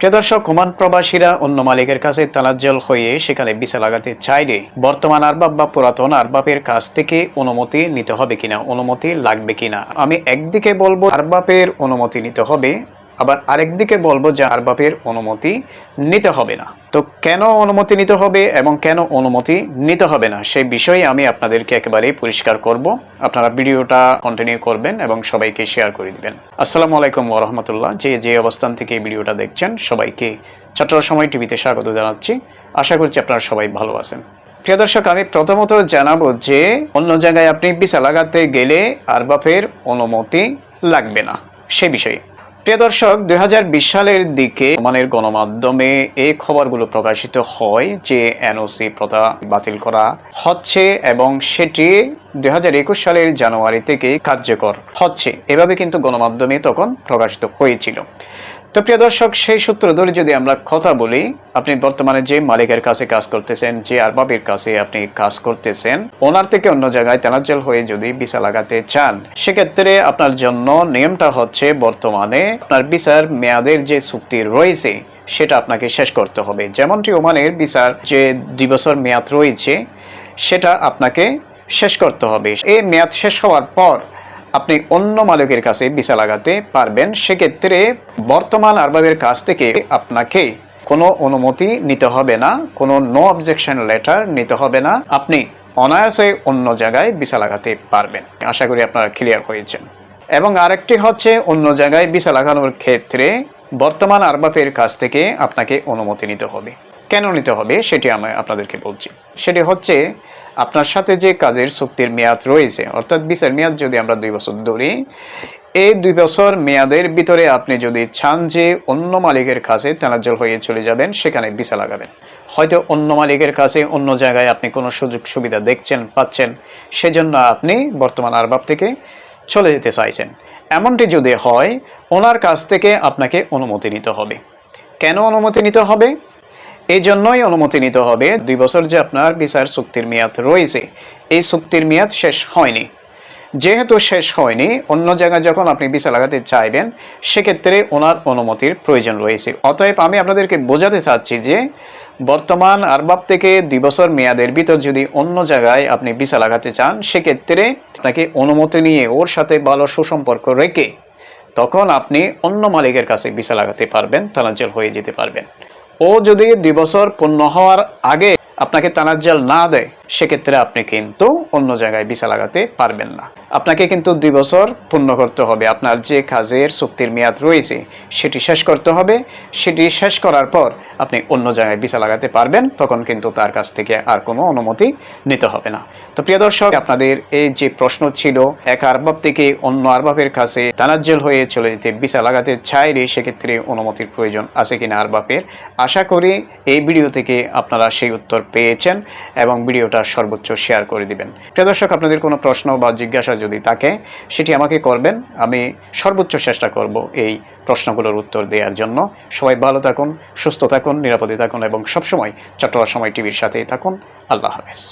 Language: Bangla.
প্রিয় দর্শক, ওমান প্রবাসীরা অন্য মালিকের কাছে তালাজ্জল হয়ে সেখানে বিছা লাগাতে চাইলে বর্তমান আরবাব বা পুরাতন আরবাবের কাছ থেকে অনুমতি নিতে হবে কিনা, অনুমতি লাগবে কিনা? আমি একদিকে বলব, আরবাবের অনুমতি নিতে হবে আবার আরেকদিকে বলব যে আরবাবের অনুমতি নিতে হবে না। তো কেন অনুমতি নিতে হবে এবং কেন অনুমতি নিতে হবে না, সেই বিষয়ে আমি আপনাদেরকে একেবারেই পরিষ্কার করব। আপনারা ভিডিওটা কন্টিনিউ করবেন এবং সবাইকে শেয়ার করে দিবেন। আসসালামু আলাইকুম ওরহমতুল্লাহ যে যে অবস্থান থেকে এই ভিডিওটা দেখছেন, সবাইকে চট্টর সময় টিভিতে স্বাগত জানাচ্ছি। আশা করছি আপনারা সবাই ভালো আছেন। প্রিয় দর্শক, আমি প্রথমত জানাব যে, অন্য জায়গায় আপনি বিছা লাগাতে গেলে আরবাফের অনুমতি লাগবে না, সে বিষয়ে। প্রিয় দর্শক দু হাজার বিশ সালের দিকে মানের গণমাধ্যমে এই খবরগুলো প্রকাশিত হয় যে এনওসি প্রথা বাতিল করা হচ্ছে এবং সেটি দুই হাজার একুশ সালের জানুয়ারি থেকে কার্যকর হচ্ছে। এভাবে কিন্তু গণমাধ্যমে তখন প্রকাশিত হয়েছিল। তো প্রিয় দর্শক, সেই সূত্র ধরে যদি আমরা কথা বলি, আপনি বর্তমানে যে মালিকের কাছে কাজ করতেছেন, যে আরবাবের কাছে আপনি কাজ করতেছেন, ওনার থেকে অন্য জায়গায় তেনাজ্জল হয়ে যদি ভিসা লাগাতে চান, সেক্ষেত্রে আপনার জন্য নিয়মটা হচ্ছে বর্তমানে আপনার ভিসার মেয়াদের যে চুক্তি রয়েছে, সেটা আপনাকে শেষ করতে হবে। যেমনটি ওমানের ভিসার যে দুই বছর মেয়াদ রয়েছে, সেটা আপনাকে শেষ করতে হবে। এই মেয়াদ শেষ হওয়ার পর আপনি অন্য মালিকের কাছে ভিসা লাগাতে পারবেন, সেক্ষেত্রে বর্তমান আরবাবের কাছ থেকে আপনাকে কোনো অনুমতি নিতে হবে না, কোনো নো অবজেকশন লেটার নিতে হবে না। আপনি অনায়াসে অন্য জায়গায় ভিসা লাগাতে পারবেন। আশা করি আপনারা ক্লিয়ার হয়েছেন। এবং আরেকটি হচ্ছে, অন্য জায়গায় ভিসা লাগানোর ক্ষেত্রে বর্তমান আরবাবের কাছ থেকে আপনাকে অনুমতি নিতে হবে। কেন নিতে হবে সেটি আমি আপনাদেরকে বলছি। সেটি হচ্ছে, আপনার সাথে যে কাজের চুক্তির মেয়াদ রয়েছে, অর্থাৎ বিসের মেয়াদ যদি আমরা দুই বছর ধরি, এই দুই বছর মেয়াদের ভিতরে আপনি যদি চান যে অন্য মালিকের কাছে তেনাজ্জল হয়ে চলে যাবেন, সেখানে ভিসা লাগাবেন। হয়তো অন্য মালিকের কাছে অন্য জায়গায় আপনি কোনো সুযোগ সুবিধা দেখছেন, পাচ্ছেন, সেজন্য আপনি বর্তমান আরবাব থেকে চলে যেতে চাইছেন। এমনটি যদি হয়, ওনার কাছ থেকে আপনাকে অনুমতি নিতে হবে। কেন অনুমতি নিতে হবে? এই জন্যই অনুমতি নিতে হবে। দুই বছর যে আপনার বিচার চুক্তির মেয়াদ রয়েছে, এই চুক্তির মেয়াদ শেষ হয়নি। যেহেতু শেষ হয়নি, অন্য জায়গায় যখন আপনি ভিসা লাগাতে চাইবেন, সেক্ষেত্রে ওনার অনুমতির প্রয়োজন রয়েছে। অতএব আমি আপনাদেরকে বোঝাতে চাচ্ছি যে, বর্তমান আরবাব থেকে দুই বছর মেয়াদের ভিতর যদি অন্য জায়গায় আপনি ভিসা লাগাতে চান, সেক্ষেত্রে আপনাকে অনুমতি নিয়ে ওর সাথে ভালো সুসম্পর্ক রেখে তখন আপনি অন্য মালিকের কাছে ভিসা লাগাতে পারবেন তানাজ্জল হয়ে যেতে পারবেন। ও যদি দুই পূর্ণ হওয়ার আগে আপনাকে তানাজ্জাল না দেয়, সেক্ষেত্রে আপনি কিন্তু অন্য জায়গায় ভিসা লাগাতে পারবেন না। আপনাকে কিন্তু দুই বছর পূর্ণ করতে হবে। আপনার যে কাজের চুক্তির মেয়াদ রয়েছে, সেটি শেষ করতে হবে। সেটি শেষ করার পর আপনি অন্য জায়গায় ভিসা লাগাতে পারবেন, তখন কিন্তু তার কাছ থেকে আর কোনো অনুমতি নিতে হবে না। তো প্রিয় দর্শক, আপনাদের এই যে প্রশ্ন ছিল, এক আরবাব থেকে অন্য আরবাবের কাছে তানাজ্জল হয়ে চলে যেতে ভিসা লাগাতে চাইলে সেক্ষেত্রে অনুমতির প্রয়োজন আছে কিনা আরবাবের, আশা করি এই ভিডিও থেকে আপনারা সেই উত্তর পেয়েছেন এবং ভিডিওটা সর্বোচ্চ শেয়ার করে দিবেন। প্রিয় দর্শক, আপনাদের কোনো প্রশ্ন বা জিজ্ঞাসা যদি থাকে, সেটি আমাকে করবেন। আমি সর্বোচ্চ চেষ্টা করব এই প্রশ্নগুলোর উত্তর দেওয়ার জন্য। সবাই ভালো থাকুন, সুস্থ থাকুন, নিরাপদে থাকুন এবং সবসময় চট্টগ্রাম সময় টিভির সাথেই থাকুন। আল্লাহ হাফেজ।